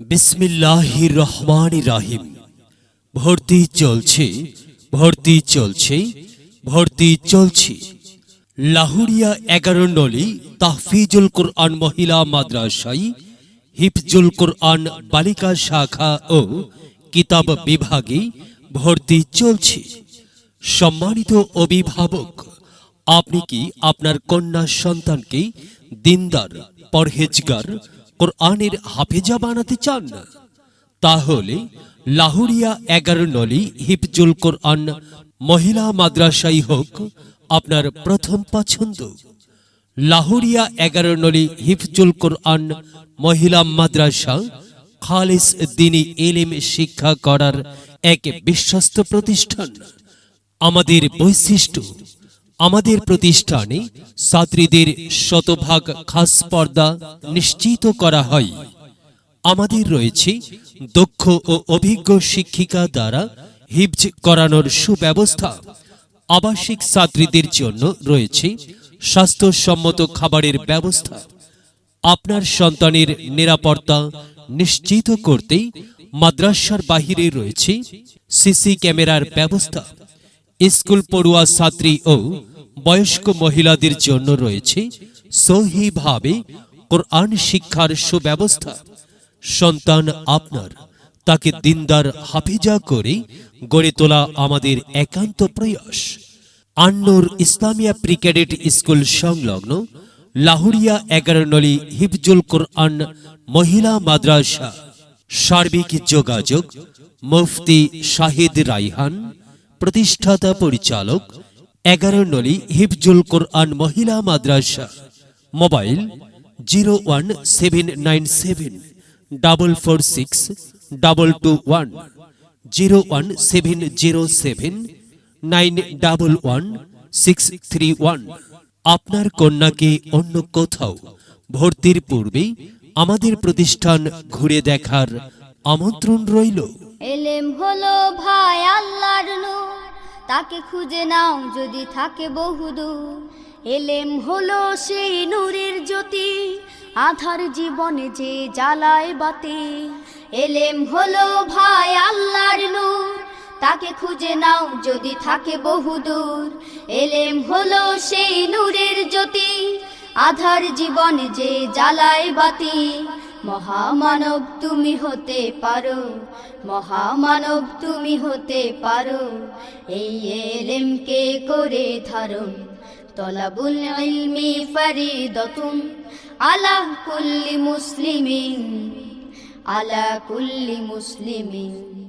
বিসমিল্লাহির রহমান রাহিম। ভর্তি চলছে ভর্তি চলছে ভর্তি চলছে। লাহুরিয়া এগারো নলি তাহফিজুল কোরআন মহিলা মাদ্রাসাই হিফজুল কোরআন বালিকা শাখা ও কিতাব বিভাগে ভর্তি চলছে। সম্মানিত অভিভাবক, আপনি কি আপনার কন্যা সন্তানকে দিনদার, পরহেজগার কোরআনের হাফেজা বানাতে চান তাহলে লাহুরিয়া এগারো নলি হিফজুল কোরআন মহিলা মাদ্রাসাই হোক আপনার প্রথম পছন্দ। লাহুরিয়া এগারো নলি হিফজুল কোরআন মহিলা মাদ্রাসা খালিস দিনী এলিম শিক্ষা করার এক বিশ্বস্ত প্রতিষ্ঠান। আমাদের বৈশিষ্ট্য আমাদের প্রতিষ্ঠানে ছাত্রীদের শতভাগ খাস পর্দা নিশ্চিত করা হয়। আমাদের রয়েছে দক্ষ ও অভিজ্ঞ শিক্ষিকা দ্বারা হিফজ করানোর সুব্যবস্থা। আবাসিক ছাত্রীদের জন্য রয়েছে স্বাস্থ্যসম্মত খাবারের ব্যবস্থা। আপনার সন্তানের নিরাপত্তা নিশ্চিত করতেই মাদ্রাসার বাহিরে রয়েছে সিসি ক্যামেরার ব্যবস্থা। স্কুল পড়ুয়া ছাত্রী ও বয়স্ক মহিলাদের জন্য রয়েছে সহিভাবে কোরআন শিক্ষার সুব্যবস্থা। সন্তান আপনার, তাকে দিনদার হাফিজা করে গড়ে তোলা আমাদের একান্ত প্রয়াস। আন্নুর ইসলামিয়া প্রিক্যাডেট স্কুল সংলগ্ন লাহুরিয়া এগারো নলি হিফজুল কোরআন মহিলা মাদ্রাসা। সার্বিক যোগাযোগ, মুফতি শাহিদ রাইহান প্রতিষ্ঠাতা পরিচালক এগারো নলি হিফজুল কোরআন মহিলা মাদ্রাসা। Mobile zero one seven nine seven, double four six, double two one, zero one seven zero seven, nine double one six three one. আপনার কন্যাকে অন্য কোথাও ভর্তির পূর্বে আমাদের প্রতিষ্ঠান ঘুরে দেখার আমন্ত্রণ রইল। এলেম হলো ভাই আল্লাহর নূর। তাকে খুঁজে নাও যদি থাকে বহুদূর এলেম হলো সেই নূরের জ্যোতি, আধার জীবনে যে জ্বালায় বাতি। এলেম হলো ভাই আল্লাহর নূর, তাকে খুঁজে নাও যদি থাকে বহুদূর এলেম হলো সেই নূরের জ্যোতি, আধার জীবনে যে জ্বালায় বাতি। মহামানব তুমি হতে পারো, মহামানব তুমি হতে পারো। এই এলেমকে করে ধারণ, তলাবুল ইলমি দতুম আলা কুল্লি মুসলিমিন, আলা কুল্লি মুসলিমিন।